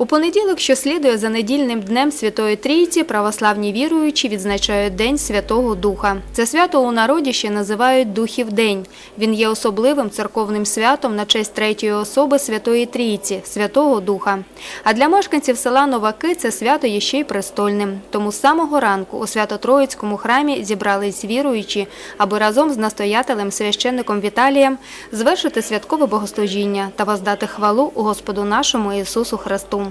У понеділок, що слідує за недільним днем Святої Трійці, православні віруючі відзначають День Святого Духа. Це свято у народі ще називають Духів День. Він є особливим церковним святом на честь третьої особи Святої Трійці, Святого Духа. А для мешканців села Новаки це свято є ще й престольним. Тому з самого ранку у Свято-Троїцькому храмі зібрались віруючі, аби разом з настоятелем священником Віталієм звершити святкове богослужіння та воздати хвалу Господу нашому Ісусу Христу.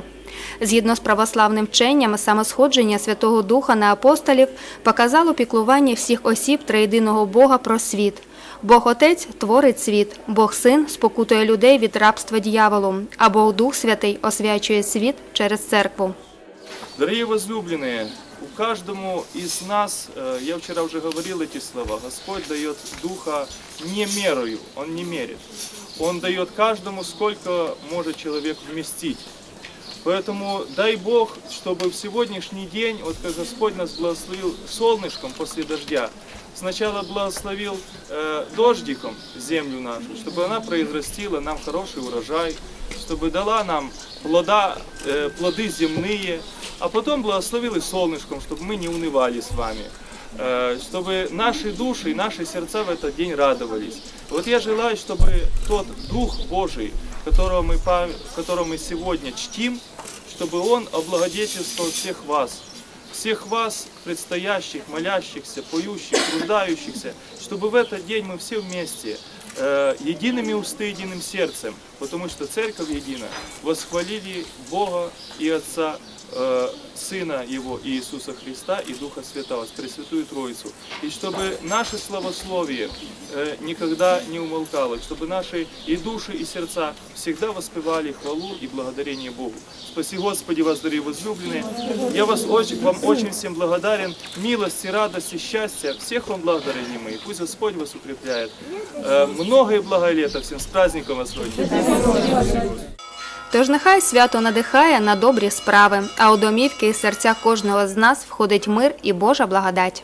Згідно з православним вченням, саме сходження Святого Духа на апостолів показало піклування всіх осіб триєдиного Бога про світ. Бог Отець творить світ, Бог Син спокутує людей від рабства дьяволу, а Бог Дух Святий освячує світ через церкву. Дорогие возлюбленные, у каждому из нас, э, я вчера уже говорил эти слова, Господь дает Духа не мерою, Он не мерит. Он дает каждому, сколько может человек вместить. Поэтому дай Бог, чтобы в сегодняшний день, вот как Господь нас благословил солнышком после дождя, сначала благословил э, дождиком землю нашу, чтобы она произрастила нам хороший урожай, чтобы дала нам плода, э, плоды земные, а потом благословил и солнышком, чтобы мы не унывали с вами, э, чтобы наши души и наши сердца в этот день радовались. Вот я желаю, чтобы тот Дух Божий, которого мы, которого мы сегодня чтим, чтобы Он облагодетельствовал всех вас, всех вас, предстоящих, молящихся, поющих, труждающихся, чтобы в этот день мы все вместе, э, едиными усты, единым сердцем, потому что Церковь едина, восхвалили Бога и Отца, э, Сына Его Иисуса Христа и Духа Святого, Пресвятую Троицу. И чтобы наше славословие э, никогда не умолкало, чтобы наши и души, и сердца всегда воспевали хвалу и благодарение Богу. Спаси Господи вас, дорогие возлюбленные. Я вас очень, вам очень всем благодарен. Милости, радости, счастья. Всех вам благ, дорогие мои. Пусть Господь вас укрепляет. Э, много и благое лето всем. С праздником вас, родители. Тож нехай свято надихає на добрі справи, а у домівки і серця кожного з нас входить мир і Божа благодать.